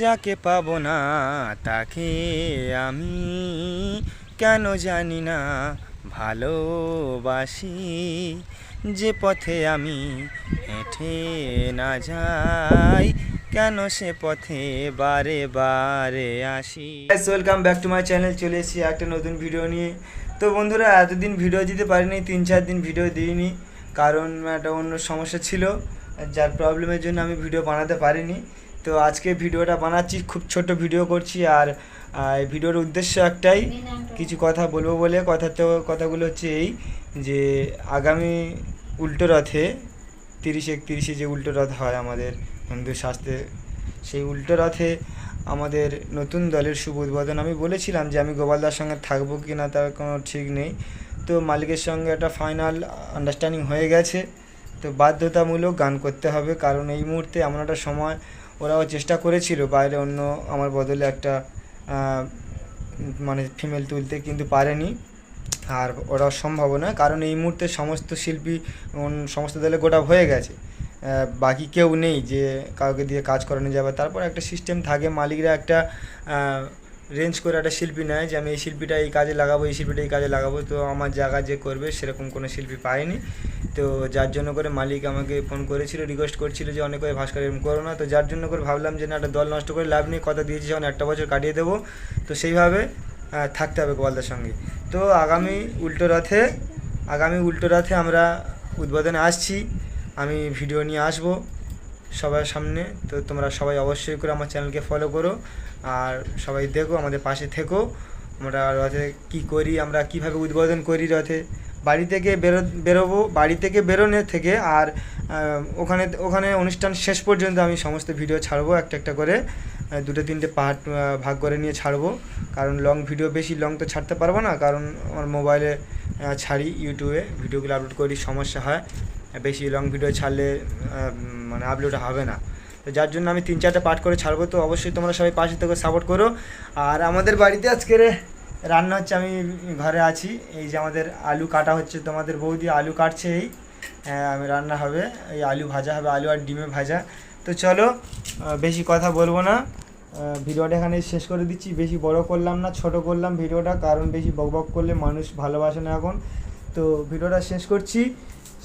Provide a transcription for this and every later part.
যাকে পাব না, তাকে আমি কেন জানি না। ভালোবাসি যে পথে আমি হেঁটে না যাই, কেন সে পথে বারে বারে আসি। Welcome back to my channel চলে এসেছি একটা নতুন ভিডিও নিয়ে। তো বন্ধুরা, এতদিন ভিডিও দিতে পারিনি, তিন চার দিন ভিডিও দিইনি, কারণ একটা অন্য সমস্যা ছিল, যার প্রবলেমের জন্য আমি ভিডিও বানাতে পারিনি। তো আজকে ভিডিওটা বানাচ্ছি, খুব ছোট ভিডিও করছি আর ভিডিওর উদ্দেশ্য একটাই, কিছু কথা বলব বলে। কথা তো কথাগুলো হচ্ছে এই যে, আগামী উল্টো রথে, তিরিশে একতিরিশে যে উল্টো রথ হয় আমাদের হিন্দু শাস্ত্রে, সেই উল্টো রথে আমাদের নতুন দলের শুভ উদ্বোধন। আমি বলেছিলাম যে আমি গোপালদার সঙ্গে থাকব কি না তার কোনো ঠিক নেই। তো মালিকের সঙ্গে একটা ফাইনাল আন্ডারস্ট্যান্ডিং হয়ে গেছে। তো বাধ্যতামূলক গান করতে হবে, কারণ এই মুহূর্তে এমন একটা সময় ওরাও চেষ্টা করেছিল, বাইরে অন্য আমার বদলে একটা মানে ফিমেল তুলতে কিন্তু পারেনি। আর ওরা সম্ভব নয়, কারণ এই মুহূর্তে সমস্ত শিল্পী সমস্ত দলে গোটা হয়ে গেছে। বাকি কেউ নেই যে কাউকে দিয়ে কাজ করানো যাবে। তারপর একটা সিস্টেম থাকে, মালিকরা একটা রেঞ্জ করে একটা শিল্পী নেয় যে, আমি এই শিল্পীটা এই কাজে লাগাবো, এই শিল্পীটা এই কাজে লাগাবো। তো আমার জায়গা যে করবে, সেরকম কোনো শিল্পী পায়নি। তো যার জন্য করে মালিক আমাকে ফোন করেছিল রিকোয়েস্ট করছিল যে, অনেক করে ভাস্কর, এরকম করো না। তো যার জন্য করে ভাবলাম যে, না, একটা দল নষ্ট করে লাভ নেই, কথা দিয়েছি, যখন একটা বছর কাটিয়ে দেবো। তো সেইভাবে থাকতে হবে গোপালদার সঙ্গে। তো আগামী উল্টো রথে, আগামী উল্টো রথে আমরা উদ্বোধনে আসছি। আমি ভিডিও নিয়ে আসব। সবার সামনে। তো তোমরা সবাই অবশ্যই করে আমার চ্যানেলকে ফলো করো। আর সবাই দেখো, আমাদের পাশে থেকো। আমরা রথে কি করি, আমরা কীভাবে উদ্বোধন করি রথে। বাড়ি থেকে বেরো, বেরোবো, বাড়ি থেকে বেরোনোর থেকে আর ওখানে ওখানে অনুষ্ঠান শেষ পর্যন্ত আমি সমস্ত ভিডিও ছাড়বো একটা একটা করে। দুটো, তিনটে পার্ট ভাগ করে নিয়ে ছাড়বো। কারণ লং ভিডিও বেশি লং তো ছাড়তে পারব না। কারণ আমার মোবাইলে ছাড়ি ইউটিউবে ভিডিওগুলো আপলোড করি, সমস্যা হয়। বেশি লং ভিডিও ছাড়লে মানে আপলোড হবে না। তো যার জন্য আমি তিন চারটে পার্ট করে ছাড়বো। তো অবশ্যই তোমরা সবাই পাশে থেকে সাপোর্ট করো। আর আমাদের বাড়িতে আজকের রান্না হচ্ছে, আমি ঘরে আছি। এই যে আমাদের আলু কাটা হচ্ছে। তোমাদের বৌদি আলু কাটছে এই। আমি রান্না হবে। এই আলু ভাজা হবে, আলু আর ডিমে ভাজা। তো চলো বেশি কথা বলব না। ভিডিওটা এখানে শেষ করে দিচ্ছি। বেশি বড় করলাম না, ছোট করলাম ভিডিওটা। কারণ বেশি বক বক করলে মানুষ ভালোবাসে না এখন। তো ভিডিওটা শেষ করছি।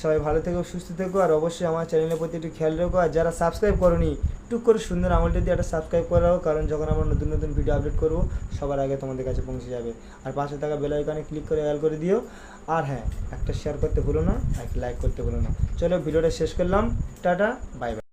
সবাই ভালো থেকো, সুস্থ থেকো, আর অবশ্যই আমার চ্যানেলের প্রতি একটু খেয়াল রেখো, আর যারা সাবস্ক্রাইব করনি, টুক করে সুন্দর আমলটা দিয়ে একটা সাবস্ক্রাইব করে রাখো, কারণ যখন আমরা নতুন নতুন ভিডিও আপলোড করব, সবার আগে তোমাদের কাছে পৌঁছে যাবে। আর পাশে থাকা বেল আইকনে ক্লিক করে অ্যাল করে দিও। আর হ্যাঁ একটা শেয়ার করতে ভুলো না একটা লাইক করতে ভুলো না। চলো, ভিডিওটা শেষ করলাম। Tata bye bye